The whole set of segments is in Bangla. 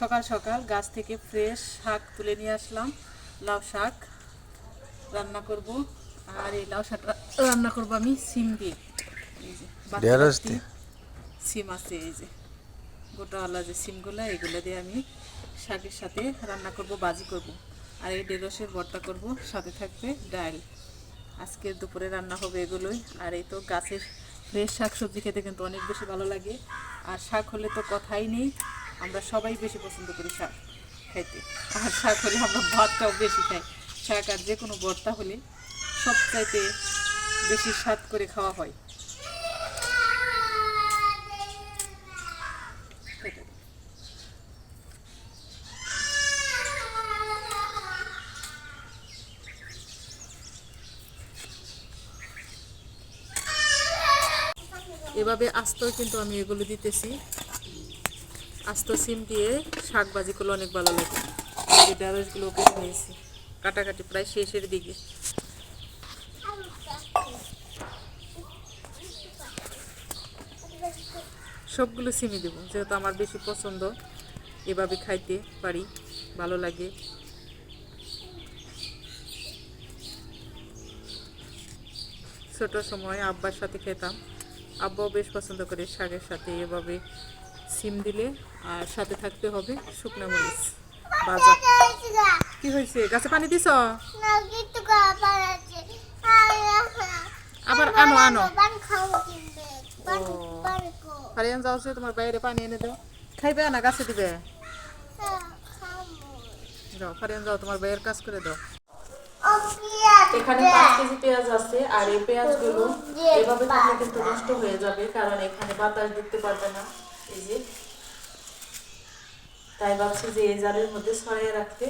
সকাল সকাল গাছ থেকে ফ্রেশ শাক তুলে নিয়ে আসলাম। লাউ শাক রান্না করব। আর এই লাউ শাকটা রান্না করব আমি সিম দিয়ে। এই যে বাটি দিয়ে? সিম আছে এই যে। গোটাওয়ালা যে সিমগুলো এগুলো দিয়ে আমি শাকের সাথে রান্না করব বাজি করব। আর এই ঢেঁড়সের ভর্তা করব সাথে থাকবে ডাল। আজকে দুপুরে রান্না হবে এগুলোই। আর এই তো গাছের ফ্রেশ শাক সবজি খেতে কিন্তু অনেক বেশি ভালো লাগে। আর শাক হলে তো কথাই নেই। আমরা সবাই বেশি পছন্দ করি শাক খাইতে। আর শাক হলে আমরা ভাতটাও বেশি খাই। শাক আর যে কোনো ভর্তা হলে সবচাইতে বেশি স্বাদ করে খাওয়া হয়। এভাবে আস্ত কিন্তু আমি এগুলো দিতেছি। আস্ত সিম দিয়ে শাক ভাজি করলে অনেক ভালো লাগে এই ঢেঁড়সগুলো কেটে নিয়েছি কাটাকাটি প্রায় শেষের দিকে। সবগুলো সিমই দেবো। যেহেতু আমার বেশি পছন্দ, এভাবে খাইতে পারি, ভালো লাগে। ছোট সময় আব্বার সাথে খেতাম। আব্বাও বেশ পছন্দ করে শাকের সাথে এভাবে সিম দিলে আর সাথে থাকতে হবে শুকনো মরিচ ভাজা কি হয়েছে? গাছে পানি দিছ? আবার আনো আনো। ফারিয়ান যাও তোমার বাইরে পানি এনে দাও। খাইবে না, গাছে দিবে? যাও ফারিয়ান যাও, তোমার বাইরের কাজ করে দাও। এখানে পাঁচ কেজি পেঁয়াজ আছে, আর এই পেঁয়াজগুলো এভাবে কিন্তু নষ্ট হয়ে যাবে, কারণ এখানে বাতাস ঢুকতে পারবে না। এই যে, তাই ভাবছি যে এই জালের মধ্যে ছড়িয়ে রাখতে।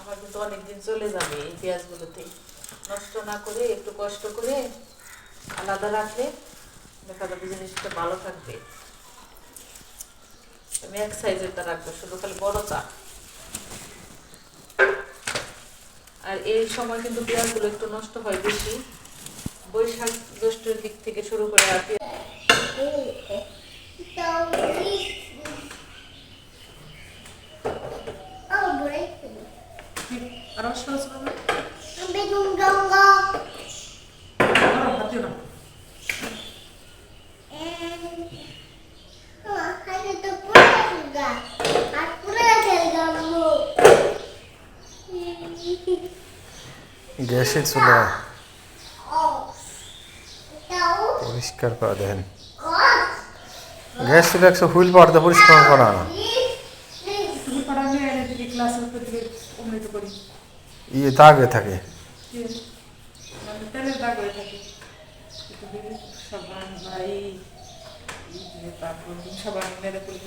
আমার কিন্তু অনেকদিন চলে যাবে এই পেঁয়াজগুলোতে। নষ্ট না করে, একটু কষ্ট করে আলাদা রাখলে দেখা যাবে জিনিসটা ভালো থাকবে। আমি এক সাইজেরটা রাখব, শুধু খালি বড়টা আর এই সময় কিন্তু পেঁয়াজগুলো একটু নষ্ট হয় বেশি। বৈশাখ জ্যৈষ্ঠের দিক থেকে শুরু করে আর দিও না। গ্যাসের চুলা। পরিষ্কার করা দেখেন গ্যাস চুলা একশো হুইল পাড়তে পরিষ্কার করা। ক্লাসের দিকে উন্নীত করি। ইয়ে দাগে হয়ে থাকে। সবার মেরে করব